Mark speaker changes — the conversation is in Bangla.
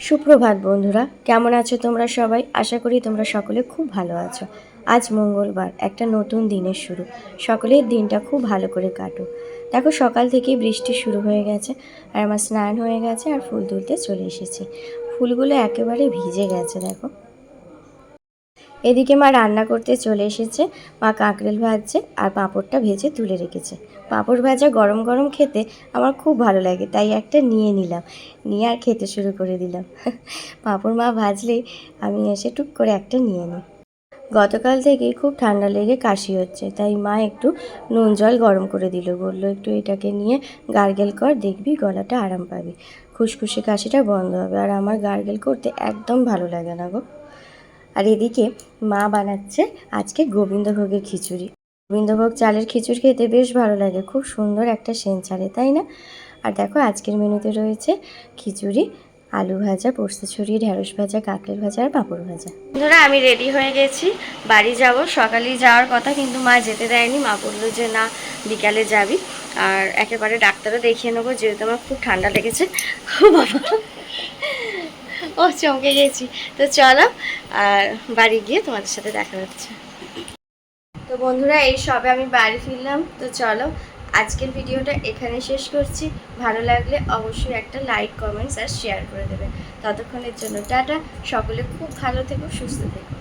Speaker 1: সুপ্রভাত বন্ধুরা, কেমন আছো তোমরা সবাই? আশা করি তোমরা সকলে খুব ভালো আছো। আজ মঙ্গলবার, একটা নতুন দিনের শুরু। সকলের দিনটা খুব ভালো করে কাটো। দেখো, সকাল থেকেই বৃষ্টি শুরু হয়ে গেছে, আর আমার স্নান হয়ে গেছে, আর ফুল তুলতে চলে এসেছি। ফুলগুলো একেবারে ভিজে গেছে, দেখো। এদিকে মা রান্না করতে চলে এসেছে। মা কাঁকরেল ভাজছে আর পাঁপড়টা ভেজে তুলে রেখেছে। পাঁপড় ভাজা গরম গরম খেতে আমার খুব ভালো লাগে, তাই একটা নিয়ে নিলাম। নিয়ে আর খেতে শুরু করে দিলাম। পাঁপড় মা ভাজলেই আমি এসে টুক করে একটা নিয়ে নিই। গতকাল থেকেই খুব ঠান্ডা লেগে কাশি হচ্ছে, তাই মা একটু নুন জল গরম করে দিল। বলল, একটু এটাকে নিয়ে গার্গেল কর, দেখবি গলাটা আরাম পাবি। খুশখুশি কাশিটা বন্ধ হবে আর আমার গার্গেল করতে একদম ভালো লাগে না গো। আর এদিকে মা বানাচ্ছে আজকে গোবিন্দভোগের খিচুড়ি। গোবিন্দভোগ চালের খিচুড়ি খেতে বেশ ভালো লাগে, খুব সুন্দর একটা সেন ছাড়ে তাই না? আর দেখো আজকের মেনুতে রয়েছে খিচুড়ি, আলু ভাজা, পোস্ত ছড়িয়ে, ঢেঁড়স ভাজা কাঁকড়ের ভাজা আর পাঁপড় ভাজা। বন্ধুরা, আমি রেডি হয়ে গেছি, বাড়ি যাব, সকালেই যাওয়ার কথা, কিন্তু মা যেতে দেয়নি, মা বলল যে না, বিকালে যাবি। আর একেবারে ডাক্তারও দেখিয়ে নেব, যেহেতু আমার খুব ঠান্ডা লেগেছে বাবা ও, চমকে গেছি। তো চলো, আর বাড়ি গিয়ে তোমাদের সাথে দেখা হচ্ছে। তো বন্ধুরা, এই সবে আমি বাড়ি ফিরলাম। তো চলো, আজকের ভিডিওটা এখানে শেষ করছি। ভালো লাগলে অবশ্যই একটা লাইক কমেন্টস আর শেয়ার করে দেবে। ততক্ষণের জন্য টাটা। সকলে খুব ভালো থেকো, সুস্থ থেকো।